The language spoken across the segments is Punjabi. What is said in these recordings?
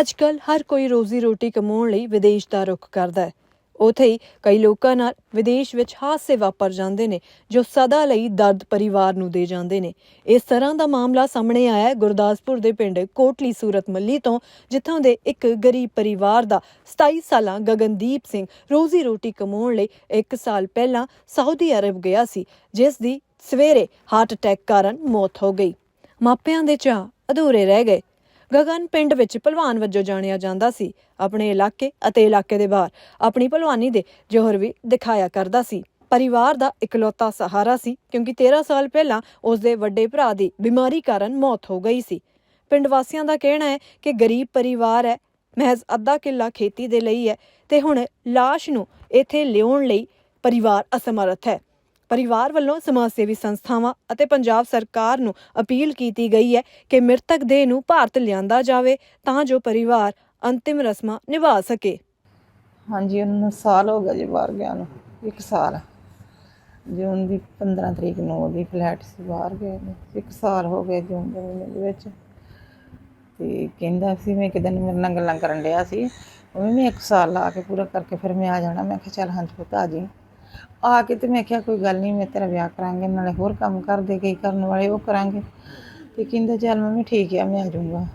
ਅੱਜਕੱਲ ਹਰ ਕੋਈ ਰੋਜ਼ੀ ਰੋਟੀ ਕਮਾਉਣ ਲਈ ਵਿਦੇਸ਼ ਦਾ ਰੁਖ ਕਰਦਾ ਹੈ। ਉੱਥੇ ਹੀ ਕਈ ਲੋਕਾਂ ਨਾਲ ਵਿਦੇਸ਼ ਵਿੱਚ ਹਾਦਸੇ ਵਾਪਰ ਜਾਂਦੇ ਨੇ, ਜੋ ਸਦਾ ਲਈ ਦਰਦ ਪਰਿਵਾਰ ਨੂੰ ਦੇ ਜਾਂਦੇ ਨੇ। ਇਸ ਤਰ੍ਹਾਂ ਦਾ ਮਾਮਲਾ ਸਾਹਮਣੇ ਆਇਆ ਹੈ ਗੁਰਦਾਸਪੁਰ ਦੇ ਪਿੰਡ ਕੋਟਲੀ ਸੂਰਤ ਮੱਲੀ ਤੋਂ, ਜਿੱਥੋਂ ਦੇ ਇੱਕ ਗਰੀਬ ਪਰਿਵਾਰ ਦਾ 27 ਸਾਲਾਂ ਗਗਨਦੀਪ ਸਿੰਘ ਰੋਜ਼ੀ ਰੋਟੀ ਕਮਾਉਣ ਲਈ 1 ਸਾਲ ਪਹਿਲਾਂ ਸਾਊਦੀ ਅਰਬ ਗਿਆ ਸੀ, ਜਿਸ ਦੀ ਸਵੇਰੇ ਹਾਰਟ ਅਟੈਕ ਕਾਰਨ ਮੌਤ ਹੋ ਗਈ। ਮਾਪਿਆਂ ਦੇ ਚਾਅ ਅਧੂਰੇ ਰਹਿ ਗਏ। ਗਗਨ ਪਿੰਡ ਵਿੱਚ ਪਹਿਲਵਾਨ ਵਜੋਂ ਜਾਣਿਆ ਜਾਂਦਾ ਸੀ। ਆਪਣੇ ਇਲਾਕੇ ਅਤੇ ਇਲਾਕੇ ਦੇ ਬਾਹਰ ਆਪਣੀ ਪਹਿਲਵਾਨੀ ਦੇ ਜੋਹਰ ਵੀ ਦਿਖਾਇਆ ਕਰਦਾ ਸੀ। ਪਰਿਵਾਰ ਦਾ ਇਕਲੌਤਾ ਸਹਾਰਾ ਸੀ ਕਿਉਂਕਿ 13 ਸਾਲ ਪਹਿਲਾਂ ਉਸ ਦੇ ਵੱਡੇ ਭਰਾ ਦੀ ਬਿਮਾਰੀ ਕਾਰਨ ਮੌਤ ਹੋ ਗਈ ਸੀ। ਪਿੰਡ ਵਾਸੀਆਂ ਦਾ ਕਹਿਣਾ ਹੈ ਕਿ ਗਰੀਬ ਪਰਿਵਾਰ ਹੈ, ਮਹਿਜ਼ ਅੱਧਾ ਕਿੱਲਾ ਖੇਤੀ ਦੇ ਲਈ ਹੈ ਤੇ ਹੁਣ ਲਾਸ਼ ਨੂੰ ਇੱਥੇ ਲਿਆਉਣ ਲਈ ਪਰਿਵਾਰ ਅਸਮਰਥ ਹੈ। ਪਰਿਵਾਰ ਵੱਲੋਂ ਸਮਾਜ ਸੇਵੀ ਸੰਸਥਾਵਾਂ ਅਤੇ ਪੰਜਾਬ ਸਰਕਾਰ ਨੂੰ ਅਪੀਲ ਕੀਤੀ ਗਈ ਹੈ ਕਿ ਮ੍ਰਿਤਕ ਦੇਹ ਨੂੰ ਭਾਰਤ ਲਿਆਂਦਾ ਜਾਵੇ ਤਾਂ ਜੋ ਪਰਿਵਾਰ ਅੰਤਿਮ ਰਸਮਾਂ ਨਿਭਾ ਸਕੇ। ਹਾਂਜੀ, ਉਹਨਾਂ ਨੂੰ ਸਾਲ ਹੋ ਗਿਆ ਜੀ ਬਾਹਰ ਗਿਆ ਨੂੰ, ਇੱਕ ਸਾਲ। ਜੂਨ ਦੀ 15 ਤਰੀਕ ਨੂੰ ਉਹਦੀ ਫਲੈਟ ਸੀ ਬਾਹਰ ਗਏ ਨੇ ਇੱਕ ਸਾਲ ਹੋ ਗਿਆ ਜੂਨ ਦੇ ਮਹੀਨੇ ਦੇ ਵਿੱਚ। ਤੇ ਕਹਿੰਦਾ ਸੀ ਮੈਂ ਕਿਦਾਂ ਮੇਰੇ ਨਾਲ ਗੱਲਾਂ ਕਰਨ ਡਿਆ ਸੀ, ਉਹ ਵੀ ਮੈਂ ਇੱਕ ਸਾਲ ਲਾ ਕੇ ਪੂਰਾ ਕਰਕੇ ਫਿਰ ਮੈਂ ਆ ਜਾਣਾ, ਮੈਂ ਕਿਹਾ ਚੱਲ ਹਾਂਜੀ ਪੁੱਤ ਆ ਜੀ ਆ ਕੇ ਤੇ ਮੈਂ ਕਿਹਾ, ਕੋਈ ਗੱਲ ਨਹੀਂ ਮੈਂ ਤੇਰਾ ਵਿਆਹ ਕਰਾਂਗੇ, ਨਾਲੇ ਹੋਰ ਕੰਮ ਕਰਦੇ, ਕਈ ਕਰਨ ਵਾਲੇ ਉਹ ਕਰਾਂਗੇ। ਤੇ ਕਹਿੰਦਾ, ਚੱਲ ਮੰਮੀ ਠੀਕ ਆ, ਮੈਂ ਆ ਜਾਊਂਗਾ।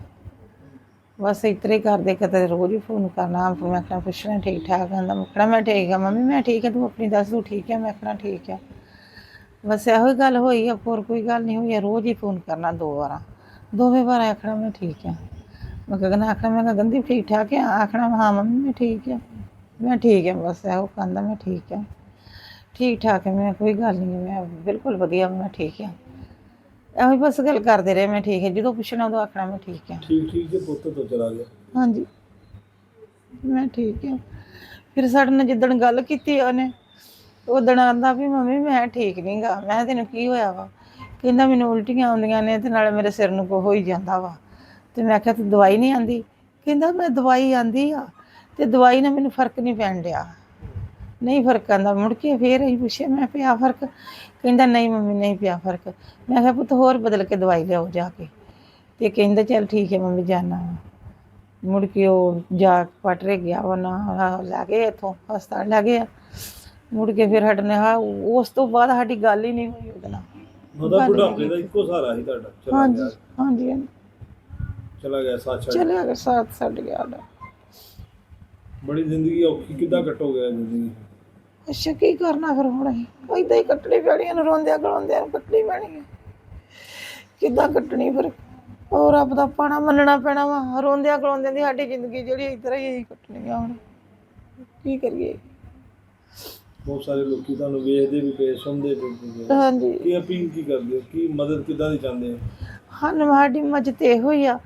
ਬਸ ਇਤਰੇ ਕਰਦੇ, ਕਦੇ ਰੋਜ਼ ਹੀ ਫੋਨ ਕਰਨਾ। ਫਿਰ ਮੈਂ ਕਿਹਾ, ਪੁੱਛਣਾ, ਠੀਕ ਠਾਕ ਕਹਿੰਦਾ ਮੈਂ ਮੈਂ ਠੀਕ ਆ। ਮੰਮੀ, ਮੈਂ ਠੀਕ ਆ, ਤੂੰ ਆਪਣੀ ਦੱਸ, ਤੂੰ ਠੀਕ ਆ? ਮੈਂ ਕਿਹਾ, ਠੀਕ ਆ। ਬਸ ਇਹੋ ਹੀ ਗੱਲ ਹੋਈ ਆ, ਹੋਰ ਕੋਈ ਗੱਲ ਨਹੀਂ ਹੋਈ ਆ, ਰੋਜ਼ ਹੀ ਫੋਨ ਕਰਨਾ ਦੋ ਵਾਰਾਂ। ਦੋਵੇਂ ਵਾਰ ਆਖਣਾ, ਮੈਂ ਠੀਕ ਆ। ਮੈਂ ਕਹਿੰਦਾ ਆਖਣਾ, ਮੈਂ ਕਿਹਾ, ਗੰਦੀ, ਠੀਕ ਠਾਕ ਆ? ਆਖਣਾ, ਹਾਂ, ਮੰਮੀ, ਮੈਂ ਠੀਕ ਆ। ਮੈਂ ਠੀਕ ਆ, ਬਸ ਇਹੋ ਕਹਿੰਦਾ, ਮੈਂ ਠੀਕ ਆ। ਠੀਕ ਠਾਕ ਹੈ ਮੈਂ ਕੋਈ ਗੱਲ ਨਹੀਂ ਮੈਂ ਬਿਲਕੁਲ ਵਧੀਆ ਮੈਂ ਠੀਕ ਹੀ। ਬਸ ਗੱਲ ਕਰਦੇ ਰਹੇ ਮੈਂ ਠੀਕ ਹੈ ਜਦੋਂ ਪੁੱਛਣਾ ਉਦੋਂ ਆਖਣਾ ਮੈਂ ਠੀਕ ਆ ਠੀਕ ਠੀਕ ਜੇ ਪੁੱਤ ਤੋਂ ਚਲਾ ਗਿਆ। ਹਾਂਜੀ। ਮੈਂ ਠੀਕ ਹਾਂ। ਫਿਰ ਸਾਡੇ ਨਾਲ ਜਿੱਦਣ ਗੱਲ ਕੀਤੀ ਉਹਨੇ ਉਦਣ ਆਂਦਾ ਵੀ ਮੰਮੀ ਮੈਂ ਠੀਕ ਨਹੀਂਗਾ ਮੈਂ ਤੈਨੂੰ ਕੀ ਹੋਇਆ ਵਾ? ਕਹਿੰਦਾ ਮੈਨੂੰ ਉਲਟੀਆਂ ਆਉਂਦੀਆਂ ਨੇ ਤੇ ਨਾਲੇ ਮੇਰੇ ਸਿਰ ਨੂੰ ਕੋ ਹੋਈ ਜਾਂਦਾ ਵਾ। ਤੇ ਮੈਂ ਕਿਹਾ ਤੂੰ ਦਵਾਈ ਨਹੀਂ ਆਂਦੀ? ਕਹਿੰਦਾ ਮੈਂ ਦਵਾਈ ਆਂਦੀ ਆ ਤੇ ਦਵਾਈ ਨਾਲ ਮੈਨੂੰ ਫ਼ਰਕ ਨਹੀਂ ਪੈਣ ਡਿਆ। ਨਹੀਂ ਫ਼ਰਕ ਆਂਦਾ ਮੁੜ ਕੇ ਫੇਰ ਅਸੀਂ ਪੁੱਛਿਆ ਮੈਂ ਪਿਆ ਫ਼ਰਕ? ਕਹਿੰਦਾ ਨਹੀਂ ਮੰਮੀ ਨਹੀਂ ਪਿਆ ਫ਼ਰਕ। ਮੈਂ ਕਿਹਾ ਪੁੱਤ ਹੋਰ ਬਦਲ ਕੇ ਦਵਾਈ ਲਿਆਓ ਜਾ ਕੇ। ਤੇ ਕਹਿੰਦਾ ਚੱਲ ਠੀਕ ਹੈ ਮੰਮੀ ਜਾਣਾ ਮੁੜ ਕੇ ਉਹ ਜਾ ਪਟਰੇ ਗਿਆ ਉਹ ਨਾ ਲੈ ਗਏ ਇੱਥੋਂ ਹਸਪਤਾਲ ਲੈ ਗਏ। ਮੁੜ ਕੇ ਫਿਰ ਹਟਨੇ ਹਾਂ ਉਸ ਤੋਂ ਬਾਅਦ ਸਾਡੀ ਗੱਲ ਹੀ ਨਹੀਂ ਹੋਈ ਉਹਦੇ ਨਾਲ। ਉਹਦਾ ਬੁਢਾਪੇ ਦਾ ਇੱਕੋ ਸਹਾਰਾ ਸੀ ਤੁਹਾਡਾ। ਚਲਾ ਹਾਂਜੀ ਗਿਆ। ਹਾਂਜੀ ਹਾਂਜੀ। ਚਲਾ ਗਿਆ ਸੱਚ ਛੱਡ। ਚਲਿਆ ਗਿਆ। ਸਾਥ ਛੱਡ ਗਿਆ ਸਾਡਾ। ਬੜੀ ਜ਼ਿੰਦਗੀ ਔਖੀ ਕਿੱਦਾਂ ਕੱਟੋਗੇ ਇਹ ਜ਼ਿੰਦਗੀ? ਅੱਛਾ ਕੀ ਕਰਨਾ ਫਿਰ ਹੁਣ ਅਸੀਂ? ਏਦਾਂ ਹੀ ਕੱਟਣੀ ਪੈਣੀ ਇਹਨੂੰ ਰੋਂਦਿਆਂ ਗਲਾਉਂਦਿਆਂ ਨੂੰ ਕੱਟਣੀ ਪੈਣੀ ਹੈ। ਕਿੱਦਾਂ ਕੱਟਣੀ ਫਿਰ? ਉਹ ਰੱਬ ਦਾ ਪਾਣਾ ਮੰਨਣਾ ਪੈਣਾ ਵਾ। ਰੋਂਦਿਆਂ ਗਲਾਉਂਦਿਆਂ ਦੀ ਸਾਡੀ ਜ਼ਿੰਦਗੀ ਜਿਹੜੀ ਇਸ ਤਰ੍ਹਾਂ ਹੀ ਅਸੀਂ ਕੱਟਣੀ ਆ ਹੁਣ। ਕੀ ਕਰੀਏ? ਬਹੁਤ ਸਾਰੇ ਲੋਕੀ ਤੁਹਾਨੂੰ ਵੇਖਦੇ ਵੀ ਪਏ ਸੁਣਦੇ ਵੀ ਪਏ ਹਾਂਜੀ। ਕੀ ਅਪੀਲ ਕੀ ਕਰਦੇ ਹੋ? ਕੀ ਮਦਦ ਕਿੱਦਾਂ ਦੀ ਚਾਹੁੰਦੇ ਹੋ? ਸਾਨੂੰ ਸਾਡੀ ਮਜਤ ਇਹੋ ਹੀ ਆ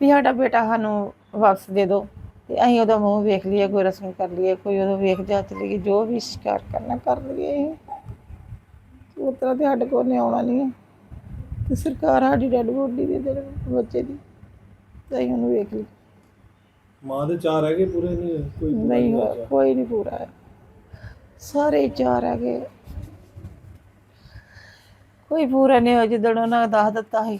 ਵੀ ਸਾਡਾ ਬੇਟਾ ਸਾਨੂੰ ਵਾਪਸ ਦੇ ਦਿਓ। ਤੇ ਅਸੀਂ ਉਹਦਾ ਮੂੰਹ ਵੇਖ ਲਈਏ ਕੋਈ ਰਸਮ ਕਰ ਲਈਏ ਕੋਈ ਉਹਦਾ ਵੇਖ ਜਾਚ ਲਈਏ ਜੋ ਵੀ ਸ਼ਿਕਾਰ ਕਰਨਾ ਕਰ ਲਈਏ ਉਹ ਤਰ੍ਹਾਂ ਤੇ ਸਾਡੇ ਕੋਲ ਨੇ ਆਉਣਾ ਨਹੀਂ ਹੈ। ਤੇ ਸਰਕਾਰ ਸਾਡੀ ਡੈਡ ਬੋਡੀ ਦੇ ਦੇ ਬੱਚੇ ਦੀ ਤੇ ਅਸੀਂ ਉਹਨੂੰ ਵੇਖ ਲਈ ਮਾਂ ਦੇ ਚਾਰ ਹੈਗੇ ਪੂਰੇ ਨਹੀਂ ਹੋਏ? ਕੋਈ ਪੂਰਾ ਨਹੀਂ ਹੋਇਆ ਕੋਈ ਨਹੀਂ ਪੂਰਾ ਹੈ ਸਾਰੇ ਚਾਰ ਹੈਗੇ। ਕੋਈ ਪੂਰਾ ਨਹੀਂ ਹੋਇਆ ਜਿੱਦਣ ਉਹਨਾਂ ਦੱਸ ਦਿੱਤਾ ਸੀ।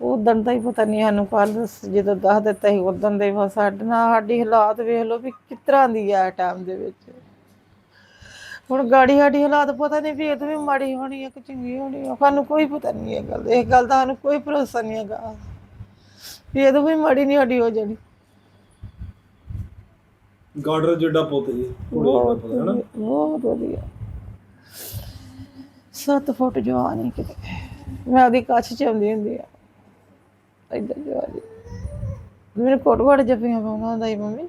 ਉਦੋਂ ਦਾ ਹੀ ਪਤਾ ਨਹੀਂ ਸਾਨੂੰ ਕੱਲ ਜਦੋਂ ਦੱਸ ਦਿੱਤਾ ਸੀ ਉਦੋਂ ਦੇ ਬਸ ਸਾਡੇ ਸਾਡੀ ਹਾਲਾਤ ਵੇਖ ਲਓ ਵੀ ਕਿਸ ਤਰ੍ਹਾਂ ਦੀ ਆ ਟਾਈਮ ਦੇ ਵਿੱਚ। ਹੁਣ ਗਾੜੀ ਸਾਡੀ ਹਾਲਾਤ ਪਤਾ ਨਹੀਂ ਵੀ ਇਹ ਤੋਂ ਵੀ ਮਾੜੀ ਹੋਣੀ ਹੈ ਕਿ ਚੰਗੀ ਹੋਣੀ ਹੈ ਸਾਨੂੰ ਕੋਈ ਪਤਾ ਨਹੀਂ ਇਹ ਗੱਲ। ਇਹ ਗੱਲ ਦਾ ਸਾਨੂੰ ਕੋਈ ਭਰੋਸਾ ਨਹੀਂ ਹੈਗਾ। ਵੀ ਇਹ ਤੋਂ ਵੀ ਮਾੜੀ ਨਹੀਂ ਸਾਡੀ ਹੋ ਜਾਣੀ। ਗਾਰਡਰ ਜਿੱਡਾ ਪੁੱਤ ਜੀ ਕੁੜੀ ਦਾ ਬਹੁਤ ਪੁੱਤ ਹੈ ਨਾ ਵਧੀਆ, ਬਹੁਤ ਵਧੀਆ। 7 ਫੁੱਟ ਜਵਾਨ ਹੀ ਕਿਤੇ। ਮੈਂ ਉਹਦੀ ਕੱਛ ਚ ਆਉਂਦੀ ਹੁੰਦੀ ਆ। ਇੱਧਰ ਜਵਾਨੀ ਮੇਰੇ ਕੋਟ ਕੋਟ ਜੱਫੀਆਂ ਪਾਉਂਦਾ ਹੁੰਦਾ ਸੀ ਮੰਮੀ।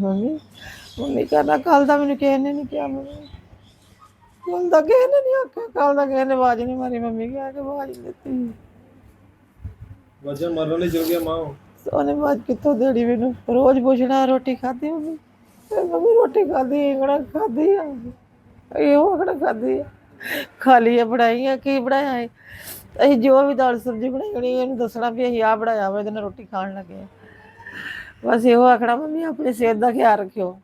ਮੰਮੀ ਮੰਮੀ ਕਹਿੰਦਾ ਕੱਲ ਦਾ ਮੈਨੂੰ ਕਿਸੇ ਨੇ ਨਹੀਂ ਕਿਹਾ ਮੰਮੀ। ਕੱਲ ਦਾ ਕਿਸੇ ਨੇ ਨਹੀਂ ਆਖਿਆ ਕੱਲ ਦਾ ਕਿਸੇ ਨੇ ਆਵਾਜ਼ ਨਹੀਂ ਮਾਰੀ ਮੰਮੀ ਕਿ ਆ ਕੇ ਆਵਾਜ਼ ਨਹੀਂ ਦਿੱਤੀ। ਵਜਾ ਮਰਨ ਲਈ ਚਲ ਗਿਆ ਮਾਂ ਉਹ। ਉਹਨੇ ਬਾਅਦ ਕਿੱਥੋਂ ਦੇੜੀ ਮੈਨੂੰ? ਰੋਜ਼ ਪੁੱਛਣਾ ਰੋਟੀ ਖਾਧੀ ਮੰਮੀ? ਤੇ ਮੰਮੀ ਰੋਟੀ ਖਾਧੀ ਕਿਹੜਾ ਖਾਧੀ ਆ। ਇਹੋ ਕਿਹੜਾ ਖਾਧੀ ਆ। ਖਾਲੀ ਆ ਬਣਾਈ ਆ ਕੀ ਬਣਾਇਆ ਹੈ ਅਸੀਂ ਜੋ ਵੀ ਦਾਲ ਸਬਜ਼ੀ ਬਣਾਈ ਹੋਣੀ ਇਹਨੂੰ ਦੱਸਣਾ ਵੀ ਅਸੀਂ ਆ ਬਣਾਇਆ ਵਾ ਇਹਦੇ ਨਾਲ ਰੋਟੀ ਖਾਣ ਲੱਗੇ ਆ। ਬਸ ਇਹੋ ਆਖਣਾ ਮੰਮੀ ਆਪਣੀ ਸਿਹਤ ਦਾ ਖਿਆਲ ਰੱਖਿਓ।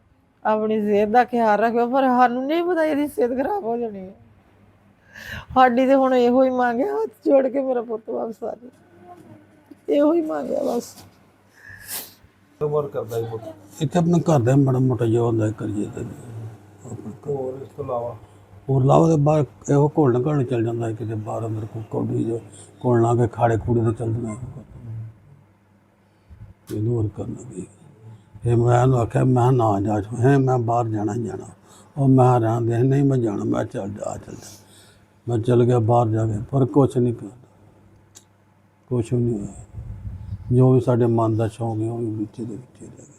ਆਪਣੀ ਸਿਹਤ ਦਾ ਖਿਆਲ ਰੱਖਿਓ ਪਰ ਸਾਨੂੰ ਨਹੀਂ ਪਤਾ ਇਹਦੀ ਸਿਹਤ ਖਰਾਬ ਹੋ ਜਾਣੀ ਹੈ। ਸਾਡੀ ਤੇ ਹੁਣ ਇਹੋ ਹੀ ਮੰਗਿਆ ਹੱਥ ਜੋੜ ਕੇ ਮੇਰਾ ਪੁੱਤ ਵਾਪਸ ਆ ਜਾਏ ਇਹੋ ਹੀ ਮੰਗਿਆ ਬਸ। ਕਾਰੋਬਾਰ ਕਰਦਾ ਹੈ ਪੁੱਤ? ਇੱਥੇ ਆਪਣੇ ਘਰ ਦਾ ਮਾੜਾ ਮੋਟਾ ਜਿਹਾ ਹੁੰਦਾ ਕਰੀਏ ਤੇ। ਹੋਰ ਇਸ ਤੋਂ ਇਲਾਵਾ? ਹੋਰ ਲਾਓ ਦੇ ਬਾਹਰ ਇਹੋ ਘੋਲਣ ਘੋਲਣ ਚੱਲ ਜਾਂਦਾ ਹੈ ਕਿਤੇ ਬਾਹਰ ਅੰਦਰ ਕੋ ਕੌਡੀ ਜੋ ਘੋਲਣਾ ਕੇ ਖਾੜੇ ਖੂੜੇ ਤੇ ਚੱਲ ਜਾਣਾ ਇਹਨੂੰ ਹੋਰ ਕਰਨਾ ਕੀ ਇਹ ਮੈਂ ਉਹਨੂੰ ਆਖਿਆ, ਮੈਂ ਨਾ ਜਾ ਹੈ, ਮੈਂ ਬਾਹਰ ਜਾਣਾ ਹੀ ਜਾਣਾ। ਉਹ ਮੈਂ ਰਹਿੰਦੇ ਨਹੀਂ ਮੈਂ ਜਾਣਾ। ਮੈਂ ਚੱਲ ਜਾ ਚੱਲ ਜਾ। ਮੈਂ ਚੱਲ ਗਿਆ ਬਾਹਰ ਜਾ ਕੇ, ਪਰ ਕੁਛ ਨਹੀਂ ਕਰਦਾ ਕੁਛ ਵੀ ਨਹੀਂ ਹੋਇਆ। ਜੋ ਵੀ ਸਾਡੇ ਮਨ ਦਾ ਸ਼ੌਂਕ ਹੈ ਉਹ ਵੀ ਵਿੱਚ ਦੇ ਵਿੱਚ ਰਹਿ ਗਿਆ।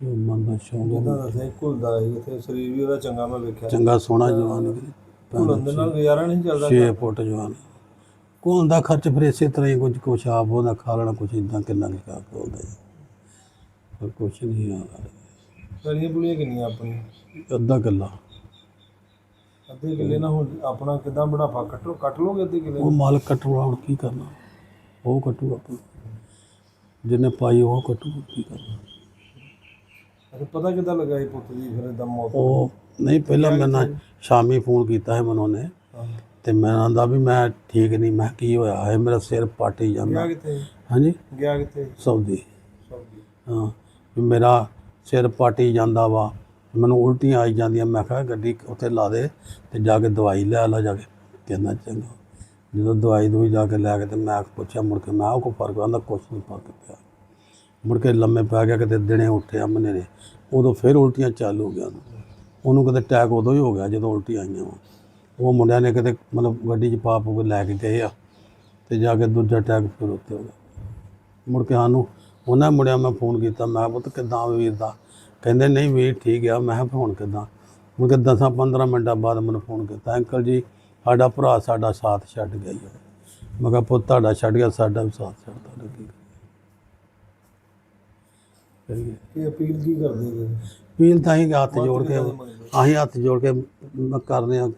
ਮਨ ਦਾ ਸ਼ੌਂਕ ਜਿੱਦਾਂ ਹੈ ਦੱਸਿਆ ਘੁਲਦਾ ਸੀ ਇੱਥੇ ਸਰੀਰ ਵੀ ਉਹਦਾ ਚੰਗਾ ਮੈਂ ਵੇਖਿਆ। ਚੰਗਾ ਸੋਹਣਾ ਜਵਾਨ ਘੁਲਣ ਦੇ ਨਾਲ ਗੁਜ਼ਾਰਾ ਨਹੀਂ ਚੱਲਦਾ 6 ਫੁੱਟ ਜਵਾਨ। ਕੋਲ ਦਾ ਖਰਚ ਫਿਰ ਇਸੇ ਤਰ੍ਹਾਂ ਹੀ ਕੁਝ ਕੁਛ ਆਪ ਉਹਦਾ ਖਾ ਲੈਣਾ ਕੁਛ ਇਦਾਂ ਕਿੰਨਾ ਕੁ ਖਾ ਕੋਲਦਾ ਜੀ। ਪਰ ਕੁਛ ਨਹੀਂ ਆ। ਗਲੀਆਂ ਪੁਲੀਆਂ ਕਿੰਨੀਆਂ ਆਪਣੀਆਂ? ਅੱਧਾ ਕਿੱਲਾ। ਅੱਧੇ ਕਿੱਲੇ ਨਾਲ ਹੁਣ ਆਪਣਾ ਕਿਦਾਂ ਬੜਾਪਾ ਕੱਟੋ ਕੱਟ ਲੋਗੇ ਅੱਧੇ ਕਿੱਲੇ ਉਹ ਮਾਲਕ ਕੱਟੂਗਾ ਹੁਣ ਕੀ ਕਰਨਾ? ਉਹ ਕੱਟੂ ਆਪਣਾ। ਜਿਹਨੇ ਪਾਈ ਉਹ ਕੱਟੂ ਕੀ ਕਰਨਾ? ਅੱਛਾ ਪਤਾ ਕਿੱਦਾਂ ਲੱਗਾ ਇਹ ਪੁੱਤ ਦੀ ਫਿਰ ਇਦਾਂ ਮੌਤ ਉਹ ਨਹੀਂ ਪਹਿਲਾਂ ਮੈਂ ਨਾ ਸ਼ਾਮੀ ਫੋਨ ਕੀਤਾ ਹੈ ਮਨੋਂ ਨੇ ਹਾਂ। ਤੇ ਮੈਂ ਆਂਦਾ ਵੀ ਮੈਂ ਠੀਕ ਨਹੀਂ ਮੈਂ ਕੀ ਹੋਇਆ? ਹੈ ਮੇਰਾ ਸਿਰ ਪਾਟੀ ਜਾਂਦਾ। ਗਿਆ ਕਿੱਥੇ ਹਾਂਜੀ? ਗਿਆ ਕਿੱਥੇ ਸੌਦੀ। ਸੌਦੀ। ਹਾਂ ਵੀ ਮੇਰਾ ਸਿਰ ਪਾਟੀ ਜਾਂਦਾ ਵਾ। ਮੈਨੂੰ ਉਲਟੀਆਂ ਆਈ ਜਾਂਦੀਆਂ। ਮੈਂ ਕਿਹਾ ਗੱਡੀ ਉੱਥੇ ਲਾ ਦੇ ਤੇ ਜਾ ਕੇ ਦਵਾਈ ਲੈ ਲਾ ਜਾ ਕੇ। ਕਹਿੰਦਾ ਚੰਗਾ। ਜਦੋਂ ਦਵਾਈ ਦੂਈ ਜਾ ਕੇ ਲੈ ਕੇ ਤੇ ਮੈਂ ਪੁੱਛਿਆ ਮੁੜ ਕੇ ਮੈਂ ਉਹ ਕੋ ਫ਼ਰਕ ਆਂਦਾ ਕੁਛ ਨਹੀਂ ਫ਼ਰਕ ਪਿਆ। ਮੁੜ ਕੇ ਲੰਮੇ ਪੈ ਗਿਆ, ਕਿਤੇ ਦਿਨੇ ਉੱਠਿਆ ਮੰਨੇ ਨੇ ਉਦੋਂ ਫਿਰ ਉਲਟੀਆਂ ਚਾਲੂ ਹੋ ਗਿਆ ਉਹਨੂੰ। ਉਹਨੂੰ ਕਿਤੇ ਅਟੈਕ ਉਦੋਂ ਹੀ ਹੋ ਗਿਆ ਜਦੋਂ ਉਲਟੀਆਂ ਆਈਆਂ ਵਾ। ਉਹ ਮੁੰਡਿਆਂ ਨੇ ਕਿਤੇ ਮਤਲਬ ਗੱਡੀ 'ਚ ਪਾ ਪੂ ਕੇ ਲੈ ਕੇ ਗਏ ਆ ਤੇ ਜਾ ਕੇ ਦੂਜਾ ਅਟੈਕ ਫਿਰ ਉੱਤੇ ਹੋ ਗਿਆ। ਮੁੜ ਕੇ ਸਾਨੂੰ ਉਹਨਾਂ ਮੁੰਡਿਆਂ ਮੈਂ ਫੋਨ ਕੀਤਾ, ਮੈਂ ਕਿਹਾ ਪੁੱਤ ਕਿੱਦਾਂ ਵੀਰ ਦਾ? ਕਹਿੰਦੇ ਨਹੀਂ ਵੀਰ ਠੀਕ ਆ। ਮੈਂ ਕਿਹਾ ਹੁਣ ਕਿੱਦਾਂ? ਮੁੜ ਕੇ 10 15 ਮਿੰਟਾਂ ਬਾਅਦ ਮੈਨੂੰ ਫੋਨ ਕੀਤਾ, ਅੰਕਲ ਜੀ, ਸਾਡਾ ਭਰਾ ਸਾਡਾ ਸਾਥ ਛੱਡ ਗਿਆ ਮੈਂ ਕਿਹਾ ਪੁੱਤ ਤੁਹਾਡਾ ਛੱਡ ਗਿਆ, ਸਾਡਾ ਵੀ ਸਾਥ ਛੱਡਦਾ ਲੱਗੀ ਕਰੀਏ ਇਹ ਅਪੀਲ ਕੀ ਕਰਦੇ ਜੀ ਪੀਲ ਤਾਂ ਹੀ ਹੱਥ ਜੋੜ ਕੇ ਅਸੀਂ ਹੱਥ ਜੋੜ ਕੇ ਮ- ਕਰਦੇ ਹਾਂ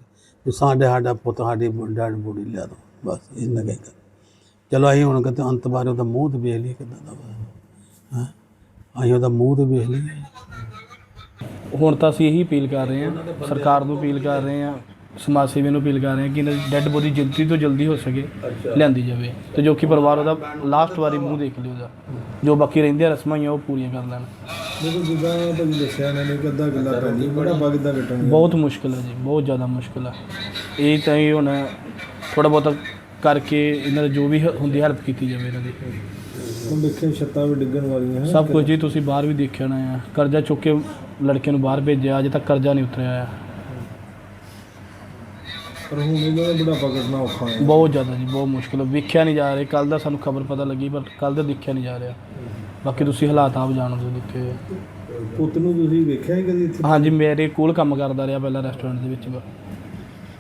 ਕਿ ਸਾਡੇ ਸਾਡਾ ਪੁੱਤ ਸਾਡੀ ਡੈਡ ਬੋਡੀ ਲਿਆ ਦੋ ਬਸ ਇਹਨਾਂ ਕਹਿ ਚਲੋ ਅਸੀਂ ਹੁਣ ਕਿਤੇ ਅੰਤ ਬਾਰੇ ਉਹਦਾ ਮੂੰਹ ਤੇ ਵੇਖ ਲਈਏ ਕਿੱਦਾਂ ਦਾ ਹਾਂ? ਅਸੀਂ ਉਹਦਾ ਮੂੰਹ ਤੇ ਵੇਖ ਲਈਏ। ਹੁਣ ਤਾਂ ਅਸੀਂ ਇਹੀ ਅਪੀਲ ਕਰ ਰਹੇ ਹਾਂ ਸਰਕਾਰ ਨੂੰ ਅਪੀਲ ਕਰ ਰਹੇ ਹਾਂ ਸਮਾਜ ਸੇਵੀ ਨੂੰ ਅਪੀਲ ਕਰ ਰਹੇ ਹਾਂ ਕਿ ਇਹਨਾਂ ਦੀ ਡੈੱਡ ਬੋਡੀ ਜਲਦੀ ਤੋਂ ਜਲਦੀ ਹੋ ਸਕੇ ਲਿਆਂਦੀ ਜਾਵੇ। ਤੇ ਜੋ ਕਿ ਪਰਿਵਾਰ ਉਹਦਾ ਲਾਸਟ ਵਾਰੀ ਮੂੰਹ ਦੇਖ ਲਿਓ ਉਹਦਾ। ਜੋ ਬਾਕੀ ਰਹਿੰਦੀਆਂ ਰਸਮਾਂ ਹੀ ਆ ਉਹ ਪੂਰੀਆਂ ਕਰ ਲੈਣ। ਦੇਖੋ ਜਿੱਦਾਂ ਤੁਹਾਨੂੰ ਦੱਸਿਆ ਇਹਨਾਂ ਨੇ ਕਿ ਅੱਧਾ ਕਿੱਲਾ ਪੈਂਦੀ ਬੜਾ ਬਗ ਦਾ ਕੱਟਣੀ ਬਹੁਤ ਮੁਸ਼ਕਿਲ ਹੈ ਜੀ ਬਹੁਤ ਜ਼ਿਆਦਾ ਮੁਸ਼ਕਿਲ ਹੈ ਇਹ ਤਾਂ ਹੀ ਹੁਣ ਥੋੜਾ ਬਹੁਤਾ ਕਰਕੇ ਇਹਨਾਂ ਦੀ ਜੋ ਵੀ ਹੁੰਦੀ ਹੈਲਪ ਕੀਤੀ ਜਾਵੇ ਇਹਨਾਂ ਦੀ। ਹੁਣ ਦੇਖੇ ਛੱਤਾਂ ਵੀ ਡਿੱਗਣ ਵਾਲੀਆਂ ਹੈ ਸਭ ਕੁਝ ਜੀ ਤੁਸੀਂ ਬਾਹਰ ਵੀ ਦੇਖਿਆ ਹੋਣਾ ਆ। ਕਰਜ਼ਾ ਚੁੱਕ ਕੇ ਲੜਕੇ ਨੂੰ ਬਾਹਰ ਭੇਜਿਆ ਅਜੇ ਤੱਕ ਕਰਜ਼ਾ ਨਹੀਂ ਉਤਰਿਆ ਆ। ਪਰ ਹੁਣ ਇਹਨਾਂ ਦਾ ਬੁਢਾਪਾ ਕੱਟਣਾ ਔਖਾ ਹੈ। ਬਹੁਤ ਜ਼ਿਆਦਾ ਜੀ ਬਹੁਤ ਮੁਸ਼ਕਿਲ ਹੈ। ਵੇਖਿਆ ਨਹੀਂ ਜਾ ਰਿਹਾ। ਕੱਲ ਦਾ ਸਾਨੂੰ ਖਬਰ ਪਤਾ ਲੱਗੀ ਪਰ ਕੱਲ ਦਾ ਦੇਖਿਆ ਨਹੀਂ ਜਾ ਰਿਹਾ। ਬਾਕੀ ਤੁਸੀਂ ਹਾਲਾਤ ਆਪ ਜਾਣਦੇ ਹੋ ਦੇਖੇ। ਪੁੱਤ ਨੂੰ ਤੁਸੀਂ ਵੇਖਿਆ ਹੀ ਕਦੀ ਇੱਥੇ? ਹਾਂਜੀ ਮੇਰੇ ਕੋਲ ਕੰਮ ਕਰਦਾ ਰਿਹਾ ਪਹਿਲਾਂ ਰੈਸਟੋਰੈਂਟ ਦੇ ਵਿੱਚ।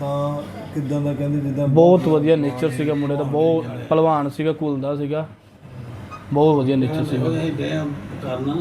ਤਾਂ ਕਿੱਦਾਂ ਦਾ ਕਹਿੰਦੇ ਜਿੱਦਾਂ ਬਹੁਤ ਵਧੀਆ ਨੇਚਰ ਸੀਗਾ ਮੁੰਡੇ ਦਾ। ਬਹੁਤ ਭਲਵਾਨ ਸੀਗਾ ਘੁਲਦਾ ਸੀਗਾ। ਬਹੁਤ ਵਧੀਆ ਨੇਚਰ ਸੀਗਾ। ਕਰਨਾ।